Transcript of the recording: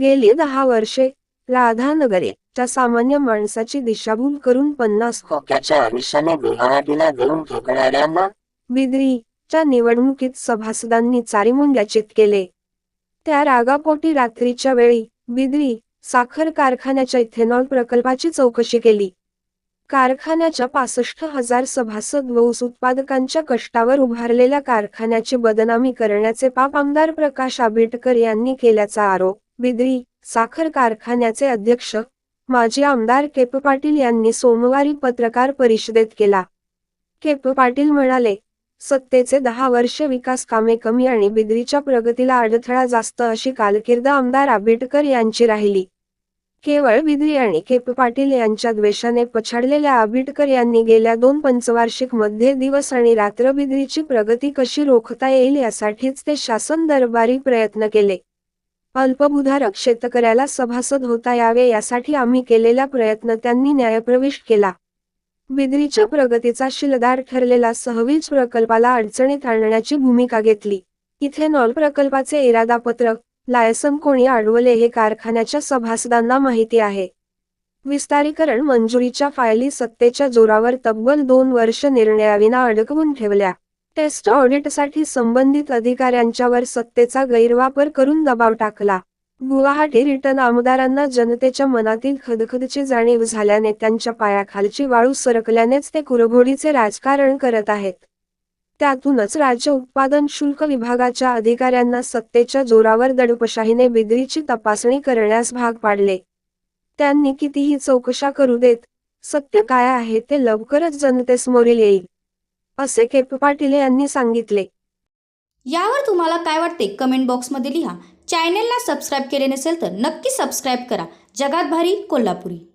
गेली दहा वर्षे राधानगरी त्या सामान्य माणसाची दिशाभूल करून पन्नास खोक्याच्या आयुष्याने बिहाराडीला देऊन ठेकणाऱ्यांना बिद्री च्या निवडणुकीत सभासदांनी चारीमुंड्याचित केले. त्या रागापोटी रात्रीच्या वेळी बिद्री साखर कारखान्याच्या इथेनॉल प्रकल्पाची चौकशी केली. कारखान्याच्या पासष्ट हजार सभासद व ऊस उत्पादकांच्या कष्टावर उभारलेल्या कारखान्याची बदनामी करण्याचे पाप आमदार प्रकाश आंबेडकर यांनी केल्याचा आरोप बिद्री साखर कारखान्याचे अध्यक्ष माजी आमदार केप पाटील यांनी सोमवारी पत्रकार परिषदेत केला. केप पाटील म्हणाले सत्तेचे दहा वर्ष विकास कामे कमी आणि बिद्रीच्या प्रगतीला अडथळा जास्त अशी कालकीर्द आमदार आंबेडकर यांची राहिली. केवळ बिद्री आणि केप पाटील यांच्या द्वेषाने पछाडलेल्या आंबेडकर यांनी गेल्या दोन पंचवार्षिकमध्ये दिवस आणि रात्र बिद्रीची प्रगती कशी रोखता येईल यासाठीच ते शासन दरबारी प्रयत्न केले. अल्पभूधारक शेतकऱ्याला सभासद होता यावे यासाठी आम्ही केलेला प्रयत्न त्यांनी न्यायप्रविष्ट केला. बिद्रीच्या प्रगतीचा शिलदार ठरलेला सहवीज प्रकल्पाला अडचणीत आणण्याची भूमिका घेतली. इथेनॉल प्रकल्पाचे इरादापत्रक लायसन कोणी अडवले हे कारखान्याच्या सभासदांना माहिती आहे. विस्तारीकरण मंजुरीच्या फायली सत्तेच्या जोरावर तब्बल दोन वर्ष निर्णयाविना अडकवून ठेवल्या. टेस्ट ऑडिटसाठी संबंधित अधिकाऱ्यांच्यावर सत्तेचा गैरवापर करून दबाव टाकला. गुवाहाटी रिटर्न आमदारांना जनतेच्या मनातील खदखदची जाणीव झाल्याने त्यांच्या पायाखालची वाळू सरकल्यानेच ते कुरघोडीचे राजकारण करत आहेत. त्यातूनच राज्य उत्पादन शुल्क विभागाच्या अधिकाऱ्यांना सत्तेच्या जोरावर दडपशाहीने बिद्रीची तपासणी करण्यास भाग पाडले. त्यांनी कितीही चौकशा करू देत सत्य काय आहे ते लवकरच जनतेसमोरील येईल. असे केप पाटील यांनी सांगितले. यावर तुम्हाला काय वाटते कमेंट बॉक्समध्ये लिहा. चॅनेलला सबस्क्राईब केले नसेल तर नक्की सबस्क्राईब करा. जगात भारी कोल्हापुरी.